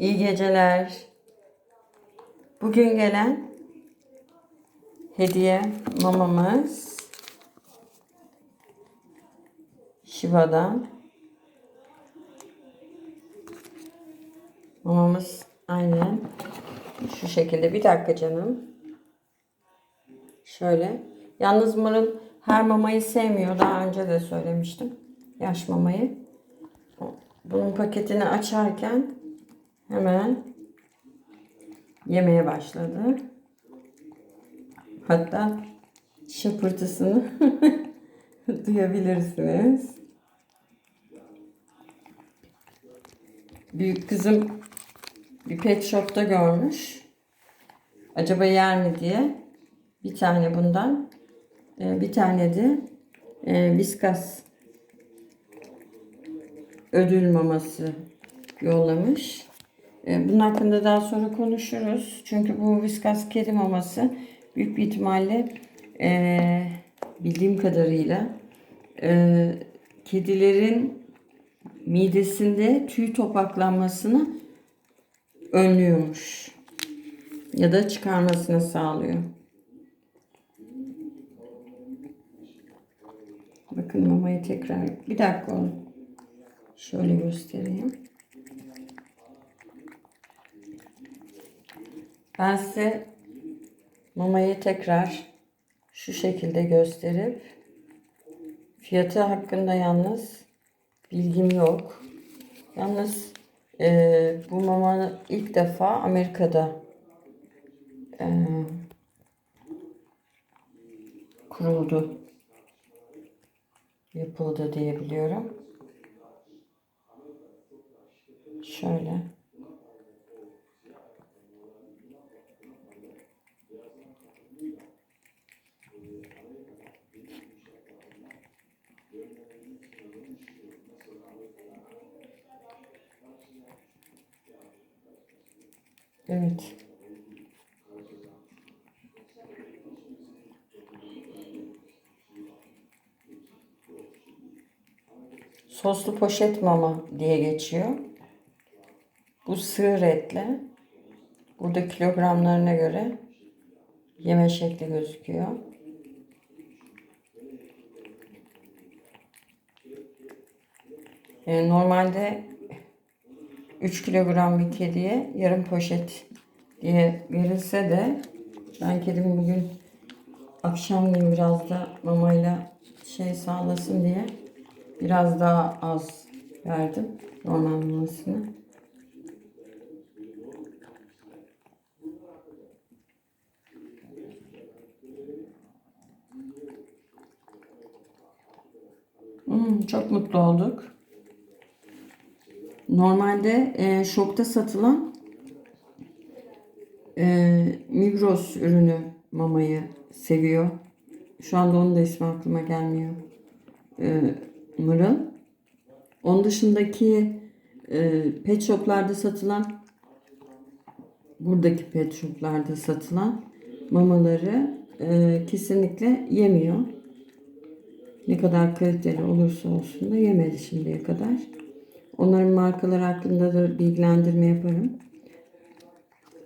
İyi geceler. Bugün gelen hediye mamamız Shiva'dan. Mamamız aynen şu şekilde. Bir dakika canım. Şöyle. Yalnız Mırıl her mamayı sevmiyor. Daha önce de söylemiştim. Yaş mamayı. Bunun paketini açarken hemen yemeye başladı. Hatta şapırtısını duyabilirsiniz. Büyük kızım bir pet shop'ta görmüş. Acaba yer mi diye bir tane bundan e, bir tane de e, viskas ödül maması yollamış. E, Bunun hakkında daha sonra konuşuruz. Çünkü bu viskas kedi maması büyük bir ihtimalle e, bildiğim kadarıyla e, kedilerin midesinde tüy topaklanmasını önlüyormuş. Ya da çıkarmasını sağlıyor. Bakın mamayı tekrar bir dakika oğlum. Şöyle göstereyim. Ben size mamayı tekrar şu şekilde gösterip fiyatı hakkında yalnız bilgim yok. Yalnız eee, bu mama ilk defa Amerika'da eee, kuruldu. Yapıldı diye biliyorum. Şöyle. Evet. Soslu poşet mama diye geçiyor. Bu sığır etli. Burada kilogramlarına göre yeme şekli gözüküyor. Ee, normalde 3 kilogram bir kediye yarım poşet diye verilse de ben kedimi bugün akşamleyin biraz da mamayla şey sağlasın diye biraz daha az verdim normal mamasını. Hmm, çok mutlu olduk. Normalde e, şokta satılan e, Migros ürünü mamayı seviyor. Şu anda onun da ismi aklıma gelmiyor. E, Mırıl. Onun dışındaki e, pet shoplarda satılan buradaki pet shoplarda satılan mamaları e, kesinlikle yemiyor. Ne kadar kaliteli olursa olsun da yemedi şimdiye kadar. Onların markaları hakkında da bilgilendirme yaparım.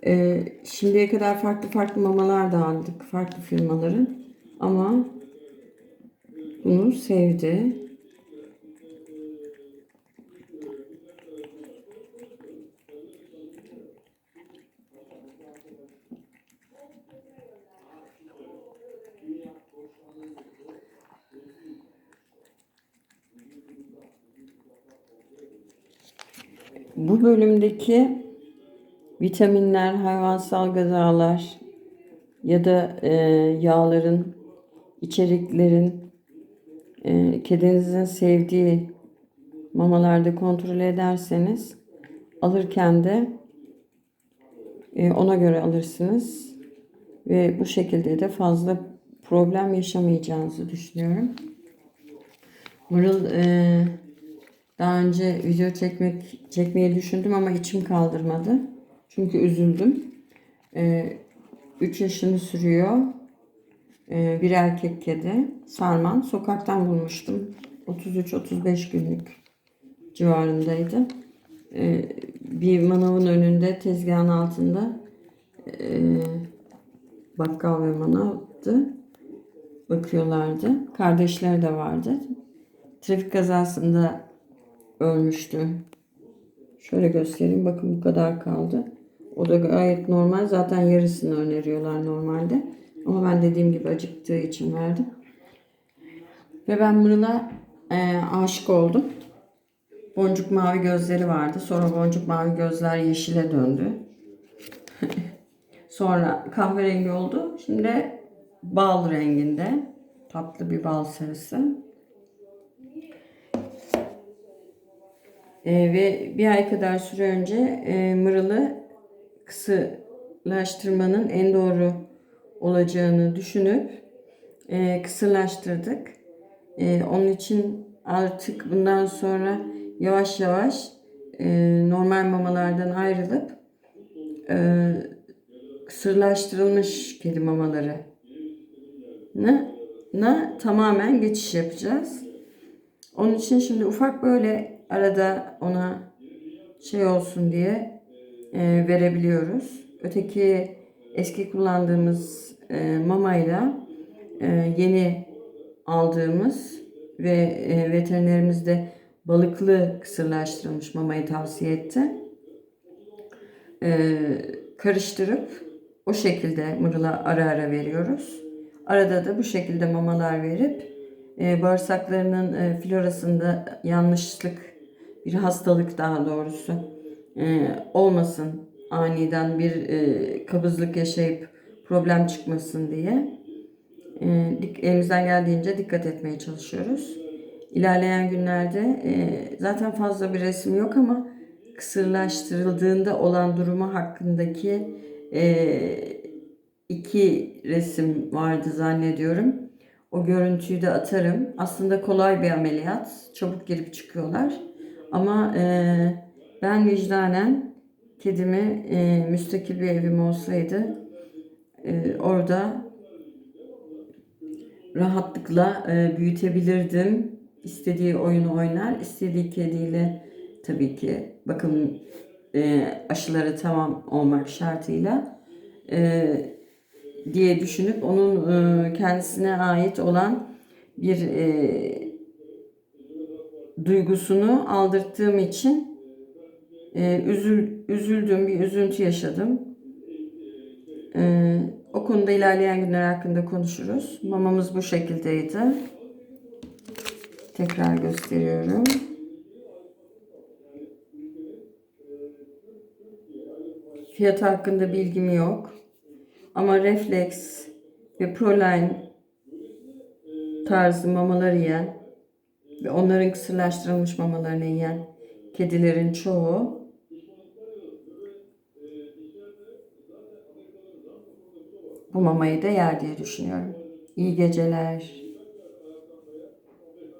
Ee, şimdiye kadar farklı farklı mamalar da aldık. Farklı firmaların. Ama bunu sevdi. Bu bölümdeki vitaminler, hayvansal gıdalar ya da e, yağların, içeriklerin e, kedinizin sevdiği mamalarda kontrol ederseniz alırken de e, ona göre alırsınız ve bu şekilde de fazla problem yaşamayacağınızı düşünüyorum. Mırıl e, daha önce video çekmek çekmeyi düşündüm ama içim kaldırmadı. Çünkü üzüldüm. 3 yaşını sürüyor. Ee, bir erkek kedi. Sarman. Sokaktan bulmuştum. 33-35 günlük civarındaydı. Ee, bir manavın önünde tezgahın altında e, bakkal ve manavdı. Bakıyorlardı. Kardeşleri de vardı. Trafik kazasında ölmüştü. Şöyle göstereyim. Bakın bu kadar kaldı. O da gayet normal. Zaten yarısını öneriyorlar normalde. Ama ben dediğim gibi acıktığı için verdim. Ve ben Mırıl'a e, aşık oldum. Boncuk mavi gözleri vardı. Sonra boncuk mavi gözler yeşile döndü. Sonra kahverengi oldu. Şimdi bal renginde. Tatlı bir bal sarısı. Ee, ve bir ay kadar süre önce e, mırılı kısırlaştırmanın en doğru olacağını düşünüp e, kısırlaştırdık. E, onun için artık bundan sonra yavaş yavaş e, normal mamalardan ayrılıp e, kısırlaştırılmış kedi mamaları na tamamen geçiş yapacağız. Onun için şimdi ufak böyle arada ona şey olsun diye e, verebiliyoruz. Öteki eski kullandığımız e, mamayla e, yeni aldığımız ve e, veterinerimiz de balıklı kısırlaştırılmış mamayı tavsiye etti. E, karıştırıp o şekilde mırıla ara ara veriyoruz. Arada da bu şekilde mamalar verip e, bağırsaklarının e, florasında yanlışlık bir hastalık daha doğrusu e, olmasın aniden bir e, kabızlık yaşayıp problem çıkmasın diye e, elimizden geldiğince dikkat etmeye çalışıyoruz. İlerleyen günlerde e, zaten fazla bir resim yok ama kısırlaştırıldığında olan durumu hakkındaki e, iki resim vardı zannediyorum. O görüntüyü de atarım. Aslında kolay bir ameliyat. Çabuk girip çıkıyorlar. Ama e, ben vicdanen kedimi e, müstakil bir evim olsaydı e, orada rahatlıkla e, büyütebilirdim. İstediği oyunu oynar. istediği kediyle tabii ki bakım e, aşıları tamam olmak şartıyla e, diye düşünüp onun e, kendisine ait olan bir e, duygusunu aldırttığım için e, üzül, üzüldüm, bir üzüntü yaşadım. E, o konuda ilerleyen günler hakkında konuşuruz. Mamamız bu şekildeydi. Tekrar gösteriyorum. Fiyat hakkında bilgim yok. Ama reflex ve proline tarzı mamalar yiyen ve onların kısırlaştırılmış mamalarını yiyen kedilerin çoğu bu mamayı da yer diye düşünüyorum. İyi geceler.